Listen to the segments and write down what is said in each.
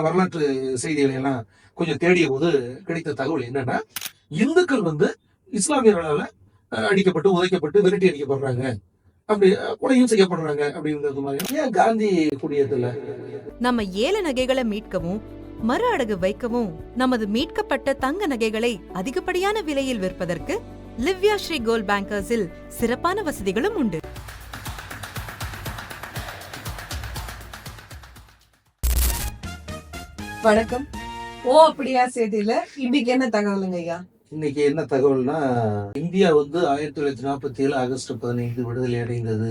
வரலாற்று செய்திகளை எல்லாம் கொஞ்சம் தேடிய போது கிடைத்த தகவல் என்னன்னா இந்துக்கள் வந்து இஸ்லாமியர்களால் அடிக்கப்பட்டு உதைக்கப்பட்டு விரட்டி அடிக்கப்படுறாங்க. அப்படி கொலையும் செய்யப்படுறாங்க அப்படிங்கிறது மாதிரி. ஏன் காந்தி குடியத்துல நம்ம ஏல நகைகளை மீட்கவும் மறு அடகு வைக்கவும் நமது மீட்கப்பட்ட தங்க நகைகளை அதிகப்படியான விலையில் விற்பதற்கு லிவ்யா ஸ்ரீ கோல்ட் பேங்கர்ஸில் சிறப்பான வசதிகளும் உண்டு. வணக்கம். ஓ அப்படியா செய்தியில? இன்னைக்கு என்ன தகவலுங்க ஐயா? இன்னைக்கு என்ன தகவல்னா இந்தியா வந்து ஆயிரத்தி தொள்ளாயிரத்தி நாற்பத்தி ஏழு ஆகஸ்ட் பதினைந்து விடுதலை அடைந்தது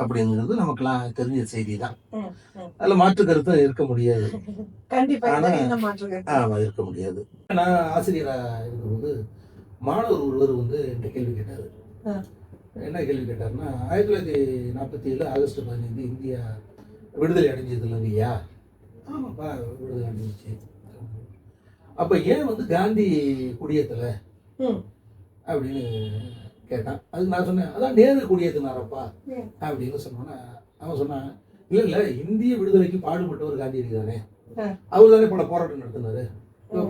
அப்படிங்கிறது நமக்கெல்லாம் தெரிஞ்ச செய்தி தான் அதுல மாற்று கருத்தும் இருக்க முடியாது. ஆமா இருக்க முடியாது. நான் ஆசிரியரா இருக்கும்போது மாணவர் ஒருவர் வந்து என்கிட்ட கேள்வி கேட்டாரு. என்ன என்ன கேள்வி கேட்டாருன்னா ஆயிரத்தி தொள்ளாயிரத்தி நாற்பத்தி ஏழு ஆகஸ்ட் பதினைந்து இந்தியா விடுதலை அடைஞ்சது இல்லைங்கய்யா ஆமாப்பா விடுதலை அடைஞ்சிச்சு அப்ப ஏன் வந்து காந்தி குடியேற்றல. அப்படின்னு கேட்டான். அதுக்கு நான் சொன்னேன் அதான் நேரு குடியேற்றினாரப்பா. அப்படின்னு சொன்னோன்னா அவன் சொன்னான் இல்ல இல்ல இந்திய விடுதலைக்கு பாடுபட்டவர் காந்தியடி தானே ஆ. அவர் தானே பல போராட்டம் நடத்தினாரு. இப்போ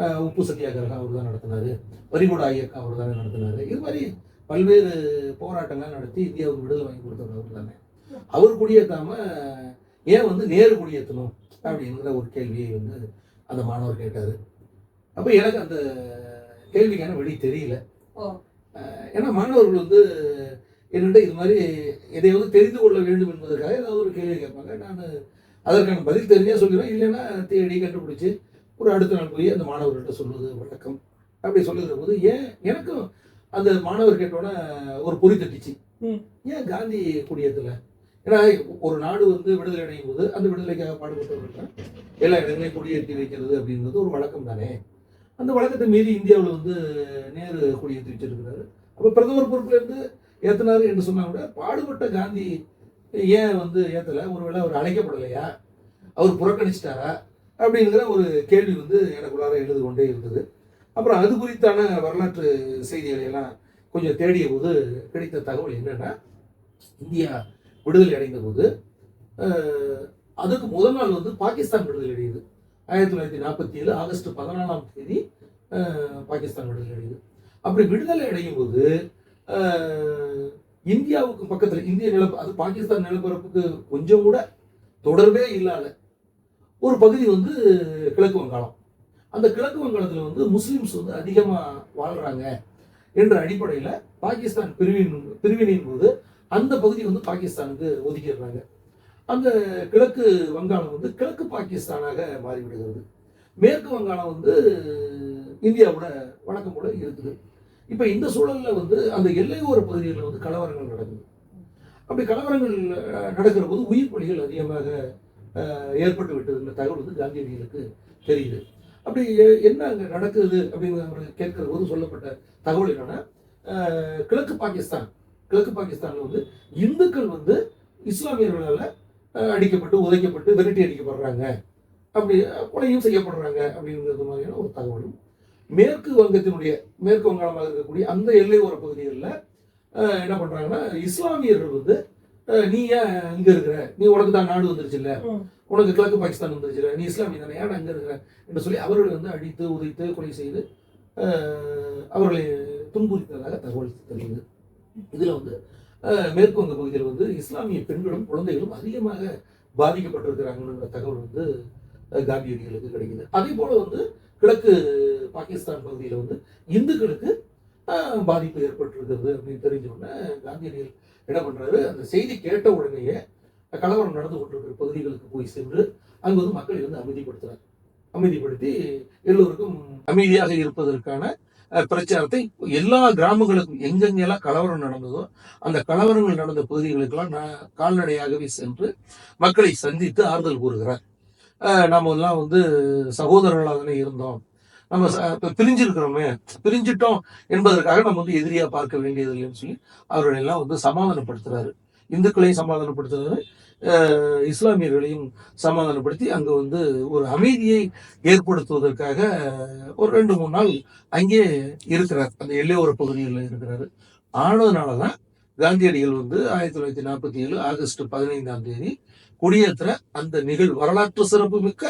அஹ், உப்பு சத்தியாகிரகம் அவர் தான் நடத்தினாரு. வரிகூடா இயக்கம் அவர் தானே நடத்தினாரு. இது மாதிரி பல்வேறு போராட்டங்கள் நடத்தி இந்தியாவுக்கு விடுதலை வாங்கி கொடுத்தவர் அவர் தானே. அவர் குடியேற்றாம ஏன் வந்து நேரு குடியேற்றணும் அப்படிங்கிற ஒரு கேள்வியை வந்து அந்த மாணவர் கேட்டாரு. அப்ப எனக்கு அந்த கேள்விக்கான வழி தெரியல. ஏன்னா மாணவர்கள் வந்து என்னிட்ட இது மாதிரி எதையாவது தெரிந்து கொள்ள வேண்டும் என்பதற்காக ஏதாவது ஒரு கேள்வி கேட்பாங்க. நான் அதற்கான பதில் தெரிஞ்சா சொல்லிடுவேன். இல்லைன்னா தேடி கண்டுபிடிச்சு ஒரு அடுத்த நாள் போய் அந்த மாணவர்கிட்ட சொல்வது வழக்கம். அப்படி சொல்லுகிற போது ஏன் எனக்கும் அந்த மாணவர் கேட்டோன்னே ஒரு பொறி தட்டிச்சு. ஏன் காந்தி குடியேற்றல ஏன்னா ஒரு நாடு வந்து விடுதலை அடையும் போது அந்த விடுதலைக்காக பாடுபட்டவர்கள் எல்லா இடங்களையும் குடியேற்றி வைக்கிறது அப்படின்றது ஒரு வழக்கம் தானே? அந்த வழக்கத்தை மீறி இந்தியாவில் வந்து நேரு குடியேற்றி வச்சிருக்கிறாரு. அப்போ பிரதமர் பொறுப்புலேருந்து இருந்து என்று சொன்னால் கூட பாடுபட்ட காந்தி ஏன் வந்து ஏற்றலை ஒருவேளை அவர் அழைக்கப்படலையா? அவர் புறக்கணிச்சிட்டாரா? அப்படிங்கிற ஒரு கேள்வி வந்து எனக்குள்ளார எழுது கொண்டே இருந்தது. அப்புறம் அது குறித்தான வரலாற்று செய்திகளை எல்லாம் கொஞ்சம் தேடிய போது கிடைத்த தகவல் என்னென்னா இந்தியா விடுதலை அடைந்த போது அதுக்கு முதல் நாள் வந்து பாகிஸ்தான் விடுதலை அடையுது. ஆயிரத்தி தொள்ளாயிரத்தி நாற்பத்தி ஏழு ஆகஸ்ட் பதினாலாம் தேதி பாகிஸ்தான் விடுதலை அடையுது. அப்படி விடுதலை அடையும் போது இந்தியாவுக்கு பக்கத்தில் இந்திய நில அது பாகிஸ்தான் நிலப்பரப்புக்கு கொஞ்சம் கூட தொடர்பே இல்லாத ஒரு பகுதி வந்து கிழக்கு வங்காளம். அந்த கிழக்கு வங்காளத்தில் வந்து முஸ்லீம்ஸ் வந்து அதிகமாக வாழ்கிறாங்க என்ற அடிப்படையில் பாகிஸ்தான் பிரிவின் பிரிவினின் போது அந்த பகுதி வந்து பாகிஸ்தானுக்கு ஒதுக்கிடுறாங்க. அந்த கிழக்கு வங்காளம் வந்து கிழக்கு பாகிஸ்தானாக மாறிவிடுகிறது. மேற்கு வங்காளம் வந்து இந்தியாவோட வழக்கம் போல இருக்குது. இப்போ இந்த சூழலில் வந்து அந்த எல்லையோர பகுதிகளில் வந்து கலவரங்கள் நடக்குது. அப்படி கலவரங்கள் நடக்கிற போது உயிர் பலிகள் அதிகமாக ஏற்பட்டு விட்டதுன்ற தகவல் வந்து காந்தியடிகளுக்கு தெரியுது. அப்படி என்ன அங்கே நடக்குது அப்படிங்கிற கேட்கிற போது சொல்லப்பட்ட தகவல் என்னன்னா கிழக்கு பாகிஸ்தான் கிழக்கு பாகிஸ்தான்ல வந்து இந்துக்கள் வந்து இஸ்லாமியர்களால் அடிக்கப்பட்டு உதைக்கப்பட்டு விரட்டி அடிக்கப்படுறாங்க. அப்படி கொலையும் செய்யப்படுறாங்க அப்படிங்கிறது மாதிரியான ஒரு தகவலும். மேற்கு வங்கத்தினுடைய மேற்கு வங்காளமாக இருக்கக்கூடிய அந்த எல்லையோர பகுதிகளில் என்ன பண்றாங்கன்னா இஸ்லாமியர்கள் வந்து நீ ஏன் இங்க இருக்கிற? நீ உனக்கு தான் நாடு வந்துருச்சு இல்ல? ம். உனக்கு கிழக்கு பாகிஸ்தான் வந்துருச்சு இல்ல? நீ இஸ்லாமிய தானே ஏன் அங்க இருக்கிற என்று சொல்லி அவர்களை வந்து அடித்து உதைத்து கொலை செய்து அவர்களை துன்புறுத்ததாக தகவல் தெரியுது இதில் வந்து அஹ், மேற்கு வங்க பகுதியில் வந்து இஸ்லாமிய பெண்களும் குழந்தைகளும் அதிகமாக பாதிக்கப்பட்டிருக்கிறாங்கன்ற தகவல் வந்து காந்தியடிகளுக்கு கிடைக்குது. அதே போல் வந்து கிழக்கு பாகிஸ்தான் பகுதியில் வந்து இந்துக்களுக்கு பாதிப்பு ஏற்பட்டிருக்கிறது அப்படின்னு தெரிஞ்ச உடனே காந்தியடிகள் என்ன பண்ணுறாரு அந்த செய்தி கேட்ட உடனேயே கலவரம் நடந்து கொண்டிருக்கிற பகுதிகளுக்கு போய் சென்று அங்கு வந்து மக்களை வந்து அமைதிப்படுத்துகிறார் அமைதிப்படுத்தி எல்லோருக்கும் அமைதியாக இருப்பதற்கான பிரச்சாரத்தை எல்லா கிராமங்களுக்கும் எங்கெங்கெல்லாம் கலவரம் நடந்ததோ அந்த கலவரங்கள் நடந்த பகுதிகளுக்கெல்லாம் நான் கால்நடையாகவே சென்று மக்களை சந்தித்து ஆறுதல் கூறுகிறார். அஹ், எல்லாம் வந்து சகோதரர்களாக தானே இருந்தோம். நம்ம ச- பிரிஞ்சிருக்கிறோமே. பிரிஞ்சிட்டோம் என்பதற்காக நம்ம வந்து எதிரியா பார்க்க வேண்டியது இல்லைன்னு சொல்லி அவர்களெல்லாம் வந்து சமாதானப்படுத்துறாரு. இந்துக்களையும் சமாதானப்படுத்துறாரு அஹ், இஸ்லாமியர்களையும் சமாதானப்படுத்தி அங்க வந்து ஒரு அமைதியை ஏற்படுத்துவதற்காக ஒரு ரெண்டு மூணு நாள் அங்கே இருக்கிறார். அந்த எல்லையோர பகுதிகளில் இருக்கிறாரு. ஆனதுனால தான் காந்தியடிகள் வந்து ஆயிரத்தி தொள்ளாயிரத்தி நாற்பத்தி ஏழு ஆகஸ்ட் பதினைந்தாம் தேதி கொடியேற்றுற அந்த நிகழ்வு வரலாற்று சிறப்பு மிக்க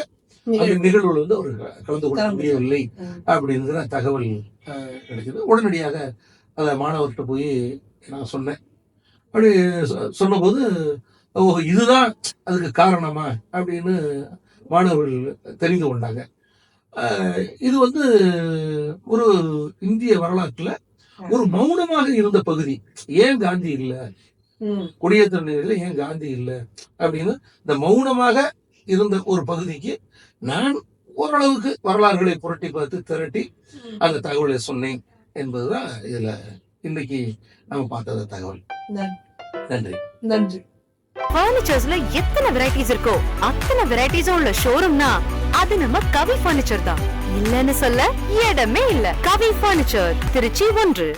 அந்த நிகழ்வுல வந்து அவர் கலந்து கொள்ள முடியவில்லை. அப்படிங்கிற தகவல் கிடைச்சது உடனடியாக அதை மாணவர்கிட்ட போய் நான் சொன்னேன். அப்படி சொன்னபோது ஓ இதுதான் அதுக்கு காரணமா? அப்படின்னு மாணவர்கள் தெரிந்து கொண்டாங்க. இது வந்து ஒரு இந்திய வரலாற்றுல ஒரு மௌனமாக இருந்த பகுதி. ஏன் காந்தி இல்லை. குடியேற்ற நிலையில ஏன் காந்தி இல்லை? அப்படின்னு இந்த மௌனமாக இருந்த ஒரு பகுதிக்கு நான் ஓரளவுக்கு வரலாறுகளை புரட்டி பார்த்து திரட்டி அந்த தகவலை சொன்னேன் என்பதுதான் இதுல இன்னைக்கு நம்ம பார்த்தத தகவல். நன்றி. நன்றி. பர்னிச்சர்ஸ்ல எத்தனை வெரைட்டிஸ் இருக்கோ அத்தனை வெரைட்டிஸும் உள்ள ஷோரூம்னா அது நம்ம கவி பர்னிச்சர் தான். இல்லன்னு சொல்ல இடமே இல்ல. கவி பர்னிச்சர் திருச்சி ஒன்று.